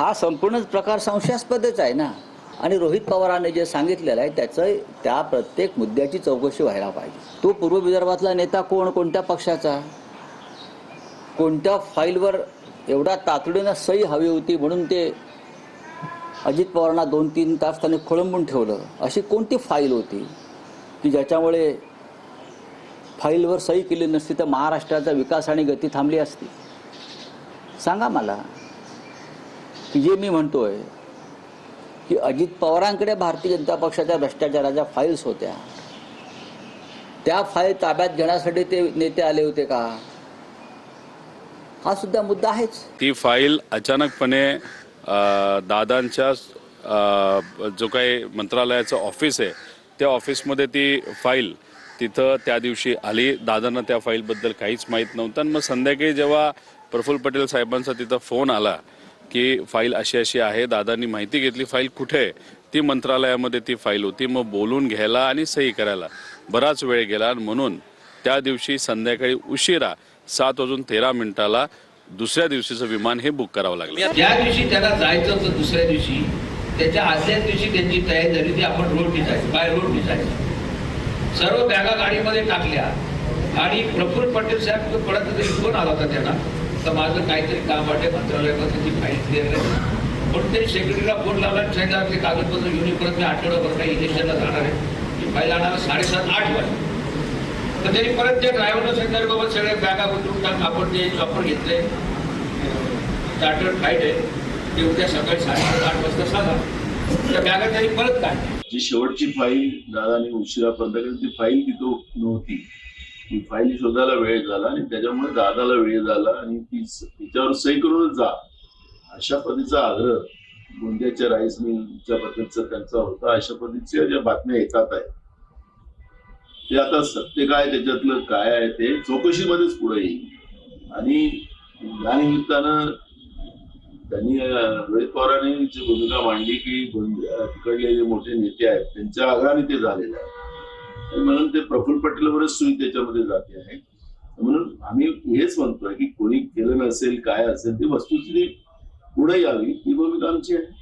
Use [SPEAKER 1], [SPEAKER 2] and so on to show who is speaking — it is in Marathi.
[SPEAKER 1] हा संपूर्णच प्रकार संशयास्पदच आहे ना. आणि रोहित पवारांनी जे सांगितलेलं आहे त्याचं त्या प्रत्येक मुद्द्याची चौकशी व्हायला पाहिजे. तो पूर्व विदर्भातला नेता कोण? कोणत्या पक्षाचा? कोणत्या फाईलवर एवढा तातडीनं सही हवी होती म्हणून ते अजित पवारांना दोन तीन तास त्याने खोळंबून ठेवलं? अशी कोणती फाईल होती? की ज्याच्यामुळे फाईलवर सही केली नसती तर महाराष्ट्राचा विकास आणि गती थांबली असती? सांगा मला. की जे मी म्हणतोय की अजित पवारांकडे भारतीय जनता पक्षाच्या भ्रष्टाचाराच्या फाईल्स होत्या. त्या फाईल ताब्यात घेण्यासाठी ते नेते आले होते का? हा सुद्धा मुद्दा आहेच.
[SPEAKER 2] ती फाईल अचानकपणे दादांच्या जो काही मंत्रालयाचं ऑफिस आहे त्या ऑफिसमध्ये ती फाईल तिथं त्या दिवशी आली. दादांना त्या फाईलबद्दल काहीच माहीत नव्हतं. आणि मग संध्याकाळी जेव्हा प्रफुल्ल पटेल साहेबांचा तिथं फोन आला की फाईल अशी अशी आहे दादांनी माहिती घेतली फाईल कुठे आहे? ती मंत्रालयामध्ये ती फाईल होती. मग बोलून घ्यायला आणि सही करायला. बराच वेळ गेला आणि म्हणून त्या दिवशी संध्याकाळी उशिरा सात वाजून तेरा मिनिटाला दुसऱ्या दिवशीचं विमान हे बुक करावं लागलं.
[SPEAKER 3] ज्या दिवशी त्याला जायचं होतं दुसऱ्या दिवशी त्याच्या आदल्याच दिवशी त्यांची तयारी झाली ती आपण रोड जायचं बाय रोड जायचं सर्व बॅगा गाडीमध्ये टाकल्या. आणि प्रफुल्ल पटेल साहेब पडत तरी फोन आला होता त्यांना. तर माझं काहीतरी काम वाटे मंत्रालयापासून ती फाईल क्लिअर पण ते सेक्रेटरीला फोन लावला आणि ते कागदपत्र घेऊन परत मी आठवडाभर काही इलेक्शनला जाणार आहे. ती फाईल आणायला साडेसात आठ वाजता. तर त्यांनी परत त्या ड्रायव्हरला सांगितलं बाबा सगळ्या बॅगा उतरून टाक आपण ते चॉपर घेतले. चार्टर्ड फ्लाईट आहे. ते उद्या सकाळी साडेसात आठ वाजता सांगा. त्या बॅगा त्यांनी परत काढल्या.
[SPEAKER 4] जी शेवटची फाईल दादाने उशिरापर्यंत ती फाईल तिथं नव्हती. ती फाईल शोधायला वेळ झाला आणि त्याच्यामुळे दादाला वेळ झाला आणि ती तिच्यावर सही करूनच जा. अशा पद्धतीचा आग्रह गोंदियाच्या राईस मिलच्या बद्दलचा त्यांचा होता. अशा पद्धतीच्या ज्या बातम्या येतात आहे ते आता सत्य काय त्याच्यातलं काय आहे ते चौकशीमध्येच पुढे येईल. आणि यानिमित्तानं त्यांनी रोहित पवारांनी जी भूमिका मांडली की गोंद- तिकडले जे मोठे नेते आहेत त्यांच्या आग्रहाने ते झालेलं आहे. आणि म्हणून ते प्रफुल्ल पटेलवरच सुई त्याच्यामध्ये जाते आहे. म्हणून आम्ही हेच म्हणतोय की कोणी केलं नसेल काय असेल ती वस्तुस्थिती पुढे यावी ही भूमिका आमची आहे.